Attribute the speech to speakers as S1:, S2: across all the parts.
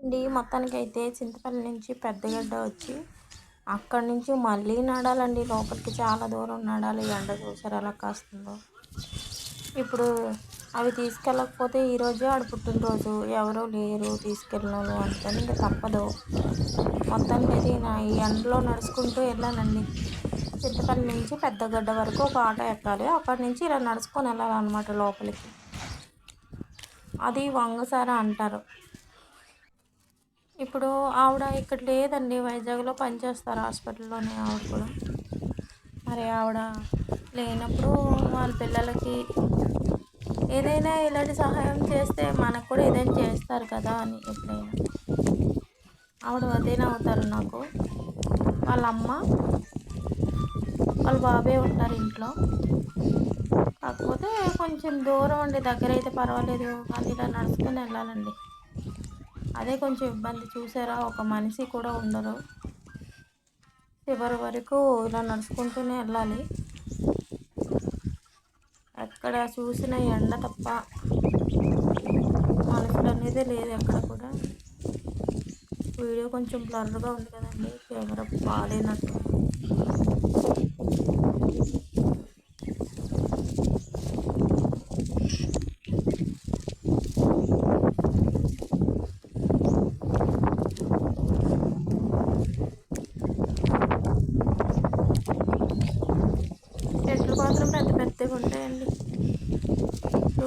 S1: అండి. మొత్తానికి అయితే చింతపల్లి నుంచి పెద్దగడ్డ వచ్చి అక్కడి నుంచి మళ్ళీ నడాలండి. లోపలికి చాలా దూరం నడాలి. ఎండ చూసారు ఎలా కాస్తుందో. ఇప్పుడు అవి తీసుకెళ్ళకపోతే ఈరోజు ఆడ పుట్టినరోజు. ఎవరూ లేరు తీసుకెళ్ళిన వాళ్ళు ఇంకా తప్పదు. మొత్తానికి అయితే నా ఈ ఎండలో నడుచుకుంటూ వెళ్ళానండి. చింతపల్లి నుంచి పెద్దగడ్డ వరకు ఒక ఆటో ఎక్కాలి. అక్కడి నుంచి ఇలా నడుచుకొని వెళ్ళాలన్నమాట లోపలికి. అది వంగసార అంటారు. ఇప్పుడు ఆవిడ ఇక్కడ లేదండి వైజాగ్లో పనిచేస్తారు హాస్పిటల్లోనే ఆవిడ కూడా. మరి ఆవిడ లేనప్పుడు వాళ్ళ పిల్లలకి ఏదైనా ఇలాంటి సహాయం చేస్తే మనకు కూడా ఏదైనా చేస్తారు కదా అని ఎప్పుడైనా. ఆవిడ వదిన అవుతారు నాకు. వాళ్ళ అమ్మ వాళ్ళ బాబే ఉంటారు ఇంట్లో. కాకపోతే కొంచెం దూరం అండి దగ్గర అయితే పర్వాలేదు. కానీ ఇలా నడుచుకొని వెళ్ళాలండి. అదే కొంచెం ఇబ్బంది చూసారా? ఒక మనిషి కూడా ఉండరు. చివరి వరకు ఇలా నడుచుకుంటూనే వెళ్ళాలి. ఎక్కడ చూసిన ఎండ తప్ప మనుషులు అనేది లేదు ఎక్కడ కూడా. వీడియో కొంచెం బ్లర్గా ఉంది కదండి కెమెరా బాగాలేనట్టు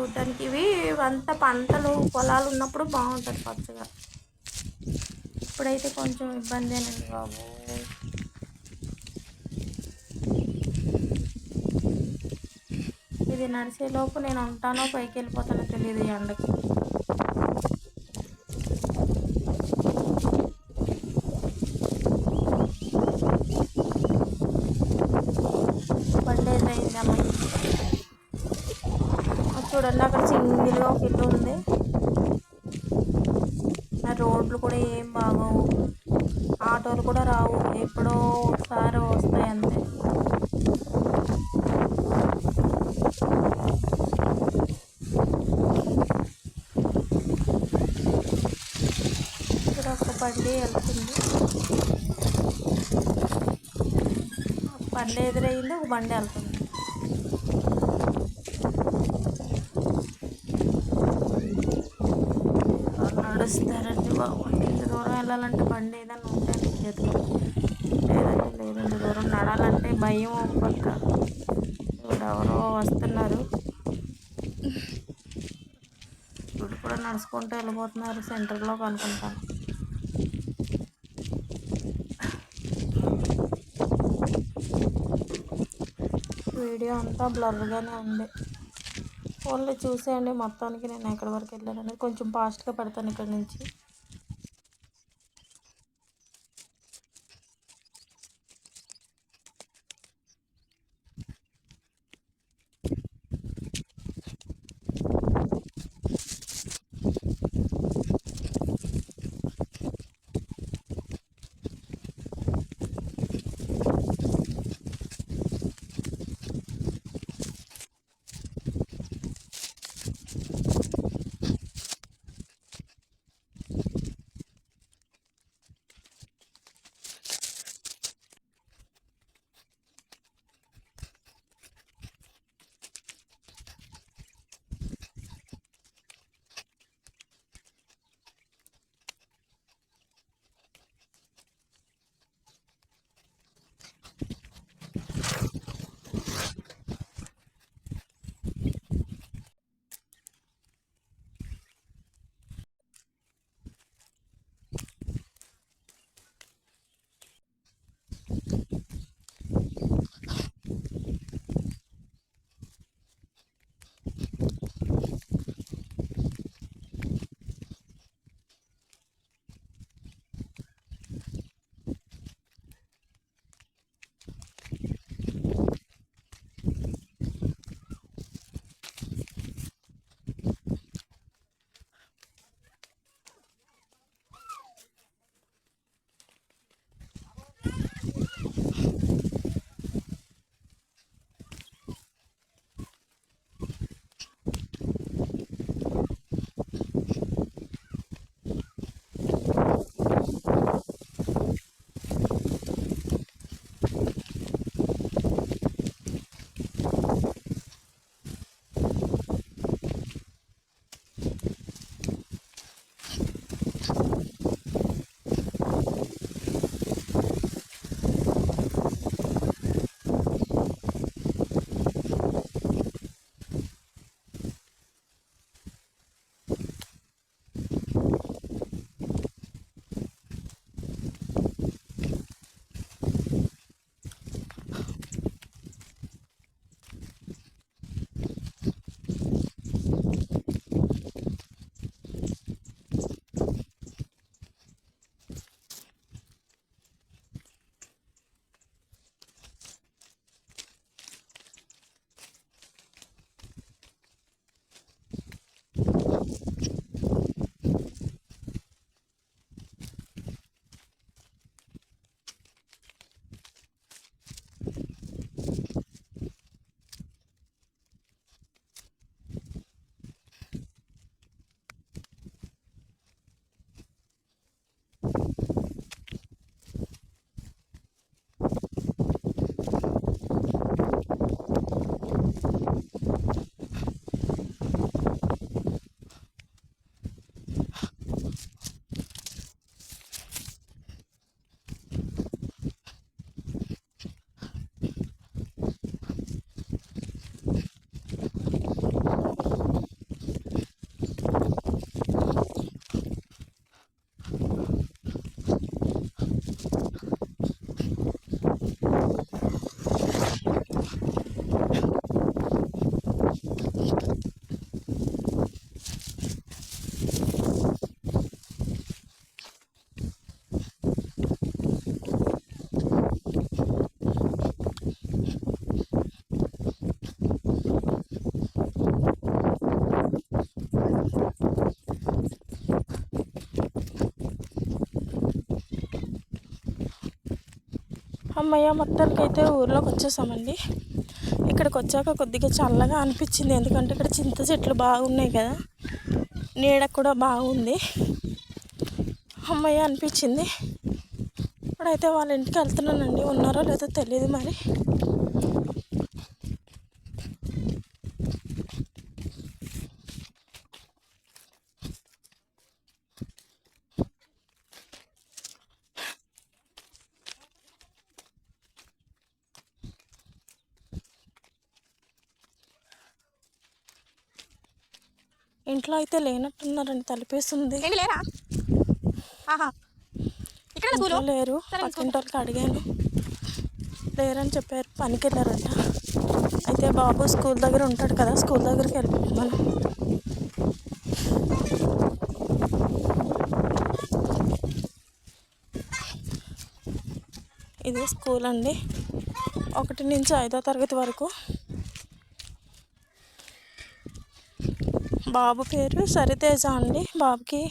S1: చూడటానికి ఇవి అంత పంటలు పొలాలు ఉన్నప్పుడు బాగుంటుంది పచ్చగా. ఇప్పుడైతే కొంచెం ఇబ్బందేనండి బాబు. ఇది నడిచేలోపు నేను ఉంటానో పైకి వెళ్ళిపోతానో తెలియదు ఈ ఎండకి బండి అయితే అయింది అమ్మాయి చూడండి అక్కడ సింగిల్గా ఒక ఇల్లు ఉంది. ఆ రోడ్లు కూడా ఏం బాగోవు. ఆటోలు కూడా రావు. ఎప్పుడో ఒకసారి వస్తాయి అంతే ఇక్కడ ఒక బండి వెళ్తుంది. ఒక బండి ఎదురయ్యింది ఒక బండి వెళ్తుంది నడుస్తారండి బాబు ఇంత దూరం వెళ్ళాలంటే బండి ఏదైనా ఉంటే చేతిలో లేదంటే లేదు ఇంత దూరం నడాలంటే భయం పక్క. ఇప్పుడు ఎవరో వస్తున్నారు. ఇప్పుడు కూడా నడుచుకుంటూ వెళ్ళిపోతున్నారు సెంటర్లోకి అనుకుంటాను వీడియో అంతా బ్లర్గానే ఉంది. ఫోన్లో చూసేయండి మొత్తానికి నేను ఎక్కడి వరకు వెళ్ళాను కొంచెం ఫాస్ట్గా పెడతాను ఇక్కడ నుంచి. అమ్మయ్య మొత్తానికి అయితే ఊర్లోకి వచ్చేసామండి ఇక్కడికి వచ్చాక కొద్దిగా చల్లగా అనిపించింది. ఎందుకంటే ఇక్కడ చింత చెట్లు బాగున్నాయి కదా. నీడ కూడా బాగుంది. అమ్మయ్య అనిపించింది. ఇప్పుడైతే వాళ్ళ ఇంటికి వెళ్తున్నానండి. ఉన్నారో లేదో తెలియదు మరి. ఇంట్లో అయితే లేనట్టున్నారండి తలిపేస్తుంది.
S2: లేరా? ఆహా. ఇక్కడ
S1: లేరు పక్కింటి వాళ్ళకి అడిగాను. లేరని చెప్పారు పనికి వెళ్ళారంట అయితే బాబు స్కూల్ దగ్గర ఉంటాడు కదా స్కూల్ దగ్గరికి వెళ్ళిపోయాం మనం ఇది స్కూల్ అండి. ఒకటి నుంచి ఐదో తరగతి వరకు బాబు పేరు సరితేజ అండి. బాబుకి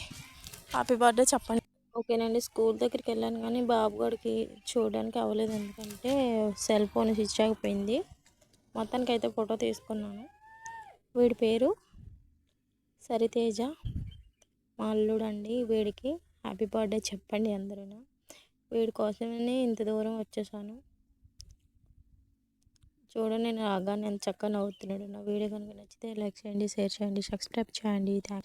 S1: హ్యాపీ బర్త్డే చెప్పండి. ఓకేనండి స్కూల్ దగ్గరికి వెళ్ళాను కానీ బాబు గడికి చూడడానికి అవ్వలేదు. ఎందుకంటే సెల్ ఫోన్ స్విచ్ ఆగిపోయింది. మొత్తానికి అయితే ఫోటో తీసుకున్నాను. వీడి పేరు సరితేజ. మా అల్లుడు అండి వీడికి హ్యాపీ బర్త్డే చెప్పండి అందరూ వీడి కోసమని ఇంత దూరం వచ్చేసాను. చూడండి నేను రాగానే ఎంత చక్కగా నవ్వుతున్నాడు. నా వీడియో కనుక నచ్చితే లైక్ చేయండి షేర్ చేయండి సబ్స్క్రైబ్ చేయండి. థ్యాంక్